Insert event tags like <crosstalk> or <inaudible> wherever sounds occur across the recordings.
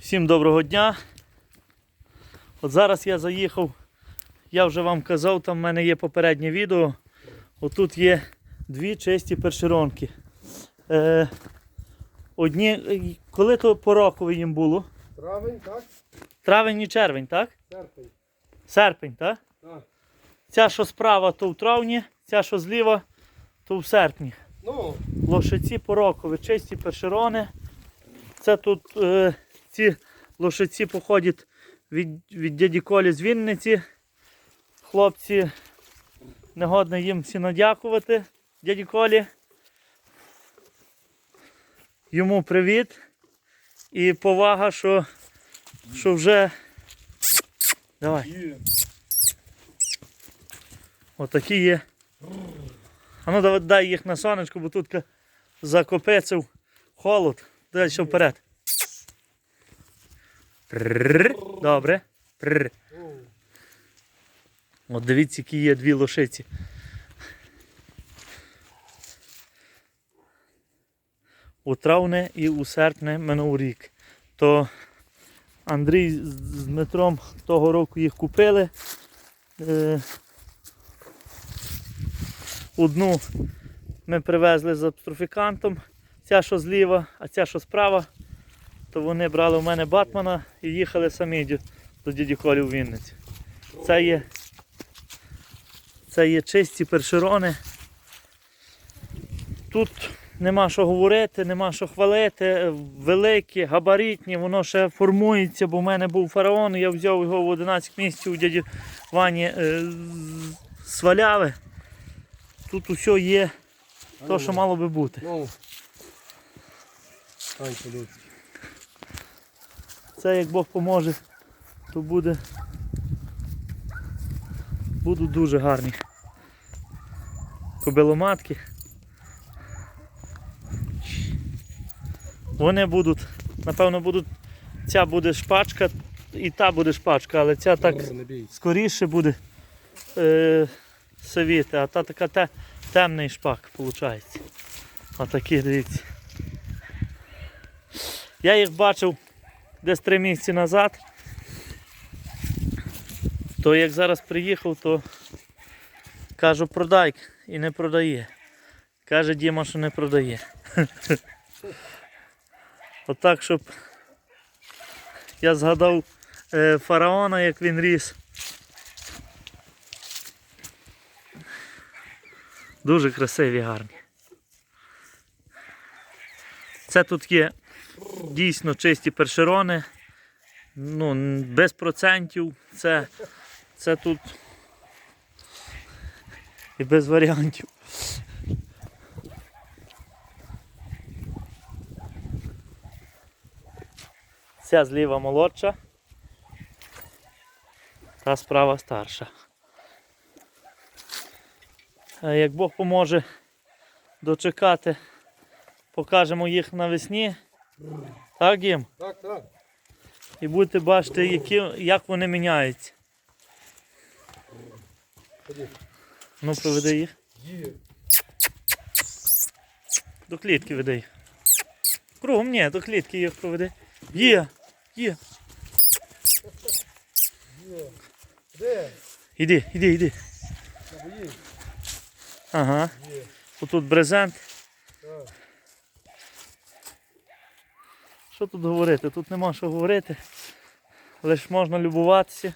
Всім доброго дня. От зараз я заїхав, я вже вам казав, там в мене є попереднє відео. Отут є дві чисті першеронки. Е, одні, е, коли то по рокові їм було? Травень, так? Травень і червень, так? Серпень. Серпень, так? Так. Ця, що справа, то в травні, ця, що зліва, то в серпні. Ну, Лошиці порокові, чисті першерони. Це тут е, ці лошиці походять від, від дяді Колі з Вінниці. Хлопці, негодно їм всі надякувати дяді Колі. Йому привіт і повага, що, що вже. Давай. Отакі є. А ну давай дай їх на сонечко, бо тут закопецив холод. Далі вперед. Добре. От дивіться, які є дві лошиці. У травне і у серпне минув рік. То Андрій з з Дмитром того року їх купили. Е, Одну ми привезли з абстрофікантом, ця що зліва, а ця що справа. То вони брали у мене Батмана і їхали самі до дяді Колі в Вінниці. Це є це є чисті першерони. Тут нема що говорити, нема що хвалити. Великі, габаритні, воно ще формується, бо в мене був фараон, я взяв його в 11 місяців у дяді Вані е, з- сваляви. Тут усе є то, що мало би бути. Ну. Це як Бог поможе, то буде. Будуть дуже гарні. Кобиломатки. Вони будуть, напевно, будуть. Ця буде шпачка і та буде шпачка, але ця так скоріше буде е, сивіти, а та така те, темний шпак виходить. Отакі, дивіться. Я їх бачив десь три місяці назад. То як зараз приїхав, то кажу продай і не продає. Каже Діма, що не продає. <laughs> Отак, щоб я згадав е, фараона, як він ріс. Дуже красиві, гарні. Це тут є дійсно чисті першерони. Ну, без процентів. Це, це тут і без варіантів. Ця зліва молодша, та справа старша. Е, Як Бог поможе дочекати, покажемо їх навесні. Так, Дім? Так, так. І будете бачити, які, як вони міняються. Ходи. Ну, проведи їх. Є. До клітки веди їх. Кругом ні, до клітки їх проведи. Є, є. Є. Де? Іди, іди, іди. Бої. Ага. Є. Отут брезент. Що тут говорити? Тут нема що говорити. Лише можна любуватися.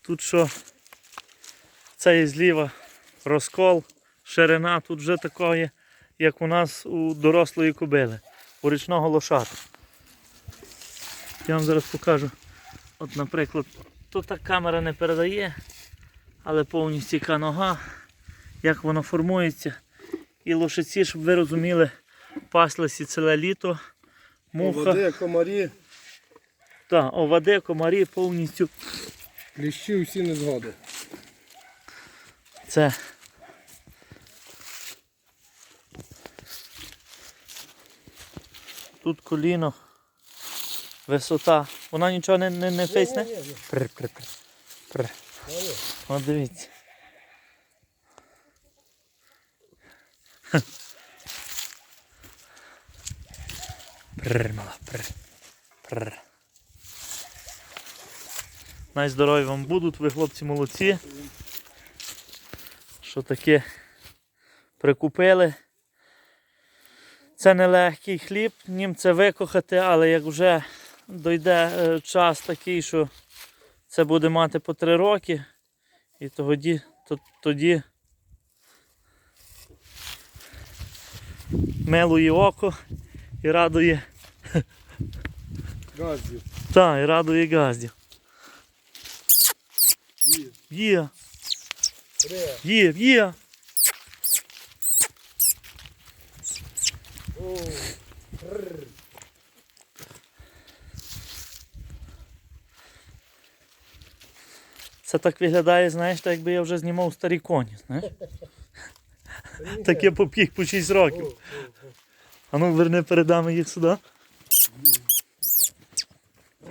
Тут що? Це і зліва розкол, ширина тут вже такої, як у нас у дорослої кобили, у річного лошата. Я вам зараз покажу. От, наприклад, тут так камера не передає, але повністю яка нога, як воно формується. І лошиці, щоб ви розуміли, паслися ціле літо. Муха, Води, комарі, та, овади, комарі повністю. кліщі всі не згоди. Це. Тут коліно, висота. Вона нічого не, не, не фейсне? Ні, ні, ні. Пр, пр, пр, пр. Ні, ні. От дивіться. Прр, мала, прр. Прр. Най здорові вам будуть, ви хлопці молодці. Що таке прикупили. Це не легкий хліб, нім це викохати, але як вже дойде е, час такий, що це буде мати по три роки, і тоді, то, тоді милує око і радує, Газів. та, і радує газдів. Є. Є, є. Це так виглядає, знаєш, так якби я вже знімав старі коні, знаєш. <laughs> Та ні. Таке по 6 О, років. А ну верни передами їх сюди.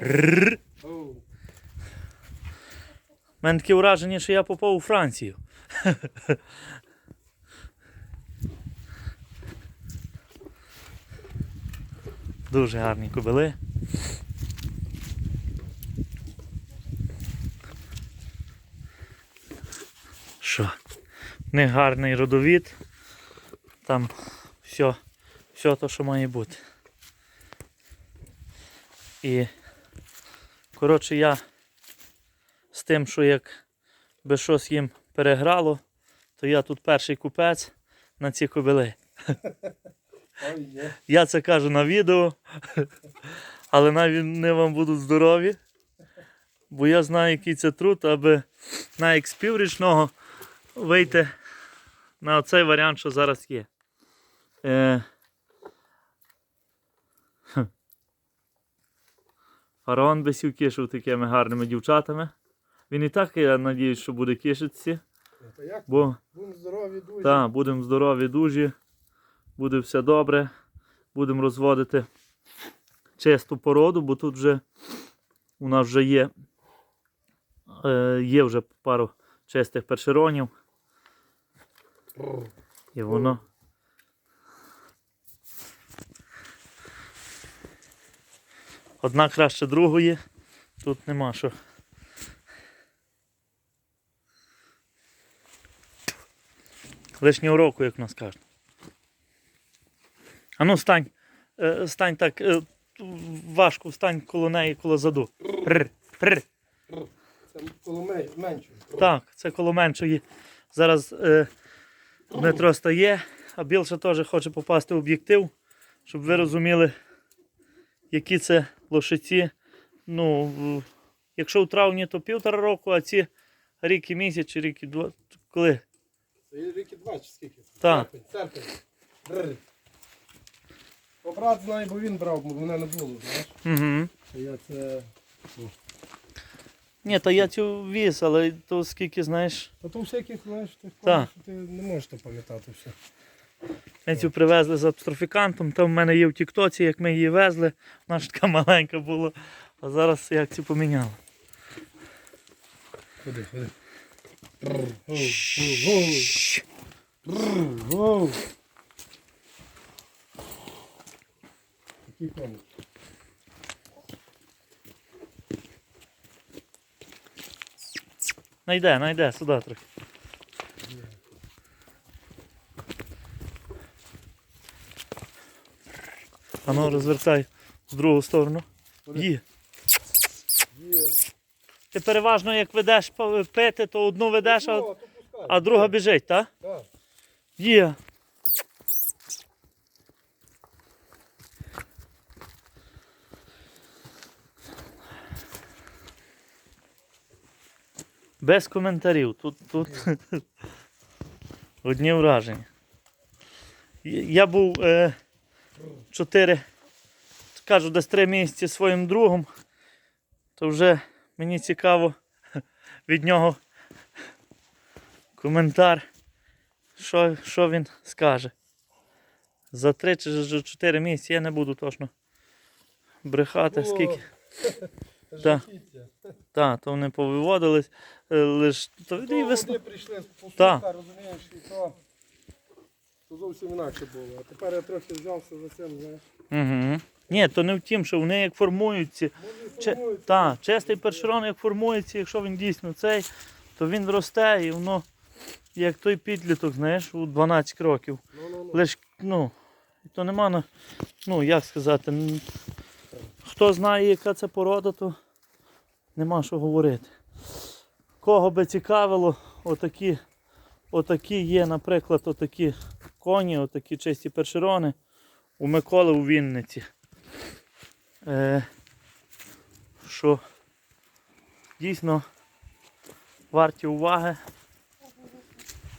У мене таке враження, що я попав у Францію. <laughs> Дуже гарні кобили. Що? Них гарний родовід. Там все, все то, що має бути. І коротше я з тим, що як би щось їм переграло, то я тут перший купець на ці кобили. Я це кажу на відео, але навіть не вам будуть здорові. Бо я знаю, який це труд, аби на експіврічного вийти на цей варіант, що зараз є. Е... Фараон би сів кишив такими гарними дівчатами. Він і так, я надіюсь, що буде кишитися, бо Будемо здорові, дуже. так, будемо здорові, дужі, буде все добре. Будемо розводити чисту породу, бо тут вже у нас вже є, е, є вже пару чистих першеронів. І воно. Одна краще другої. Тут нема що. Лишнього року, як в нас кажуть. А ну стань. Е, Стань так. е, Важко встань коло неї, коло заду. Прр, прр. Це коло ме- менше. Так, це коло меншої. Зараз е, Дмитро стає, а Білша теж хоче попасти в об'єктив, щоб ви розуміли, які це лошиці. Ну, якщо в травні, то півтора року, а ці рік і місяць, чи рік і два. Коли? Є ріки два чи скільки? Так. Серпень, серпень. Брат знає, бо він брав, бо мене не було, знаєш. Угу. Я це... Ні, та я цю віз, але то скільки, знаєш, Та то всяких, знаєш, ти Так. що ти не можеш то пам'ятати все. Ми цю привезли з абстрофікантом, там в мене є в Тіктоці, як ми її везли, вона ж така маленька була, а зараз як цю поміняли. Ходи, ходи. Коник. Найде, найде, сюди трохи. Ну розвертай в другу сторону. Є. Є. Ти переважно як ведеш пити, то одну ведеш, а, а друга біжить, так? Так. Є. Без коментарів. Тут, тут <laughs> одні враження. Я був е, 4, кажу, десь 3 місяці своїм другом, то вже мені цікаво <laughs> від нього коментар що, що він скаже. За 3 чи за 4 місяці я не буду точно брехати, скільки. <laughs> Так, то вони повиводились, е, лиш то і весна. вони прийшли з пустуха, розумієш, і то, то зовсім інакше було. А тепер я трохи взявся за цим, знаєш. Угу. Ні, то не в тім, що вони як формуються. Че, формують. та, чистий першерон як формується, якщо він дійсно цей, то він росте і воно як той підліток, знаєш, у 12 років. Ну, ну, ну. Лиш, ну, то нема, на- ну, як сказати, н- хто знає, яка це порода, то нема що говорити. Кого би цікавило, отакі, отакі є, наприклад, отакі коні, отакі чисті першерони у Миколи у Вінниці. Е, що дійсно варті уваги.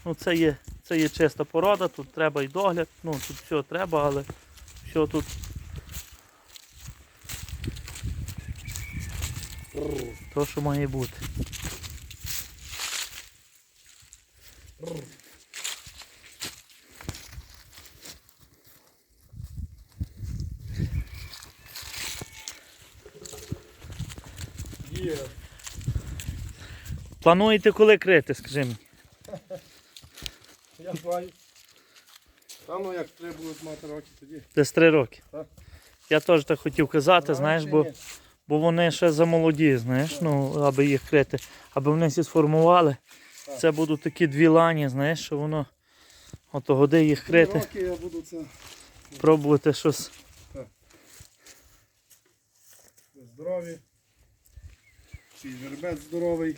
Ну, це є, це є чиста порода, тут треба і догляд, ну тут все треба, але все тут то, що має бути. бррр. Є. Плануєте коли крити, скажи мені? Я знаю. Та ну як треба будуть мати роки тоді. Десь три роки. Так. Я теж так хотів казати, знаєш, бо, бо вони ще замолоді, знаєш, ну, аби їх крити, аби вони всі сформували. Так. Це будуть такі дві лані, знаєш, що воно ото годи їх Три крити, роки я буду це пробувати щось. здорові. Свій жеребець здоровий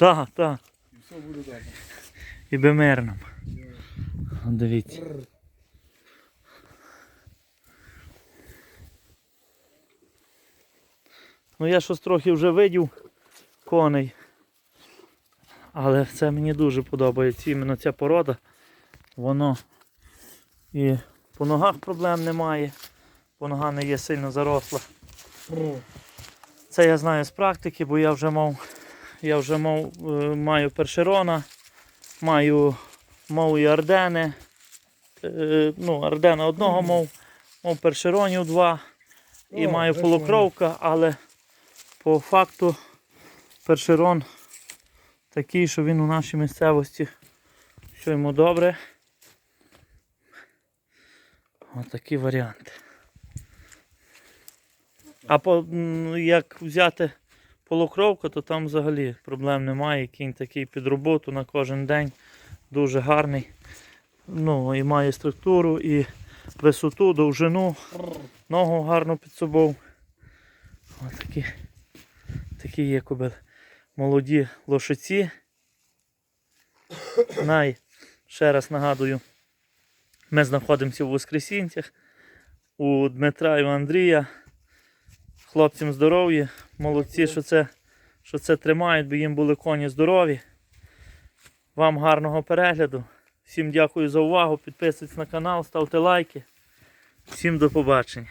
Так, так. і все буде добре. І би. Дивіться. Ну я щось трохи вже видів коней. Але це мені дуже подобається іменно ця порода. Воно і по ногах проблем немає. По нога не є сильно заросла. Це я знаю з практики, бо я вже мав, я вже мав, е, маю першерона, маю, мав і ардени. Е, ну, ардена одного мав, мав першеронів два і О, маю полукровка, але по факту першерон такий, що він у нашій місцевості, що йому добре. Отакі варіанти. А по, як взяти полукровку, то там взагалі проблем немає. Кінь такий під роботу на кожен день. Дуже гарний. Ну, і має структуру, і висоту, довжину, ногу гарно під собою. Ось такі, такі є кобили. Молоді лошиці. Най, ще раз нагадую, ми знаходимося у Воскресінцях у Дмитра і Андрія. Хлопцям здоров'я, молодці, що це, що це тримають, бо їм були коні здорові. Вам гарного перегляду. Всім дякую за увагу. Підписуйтесь на канал, ставте лайки. Всім до побачення.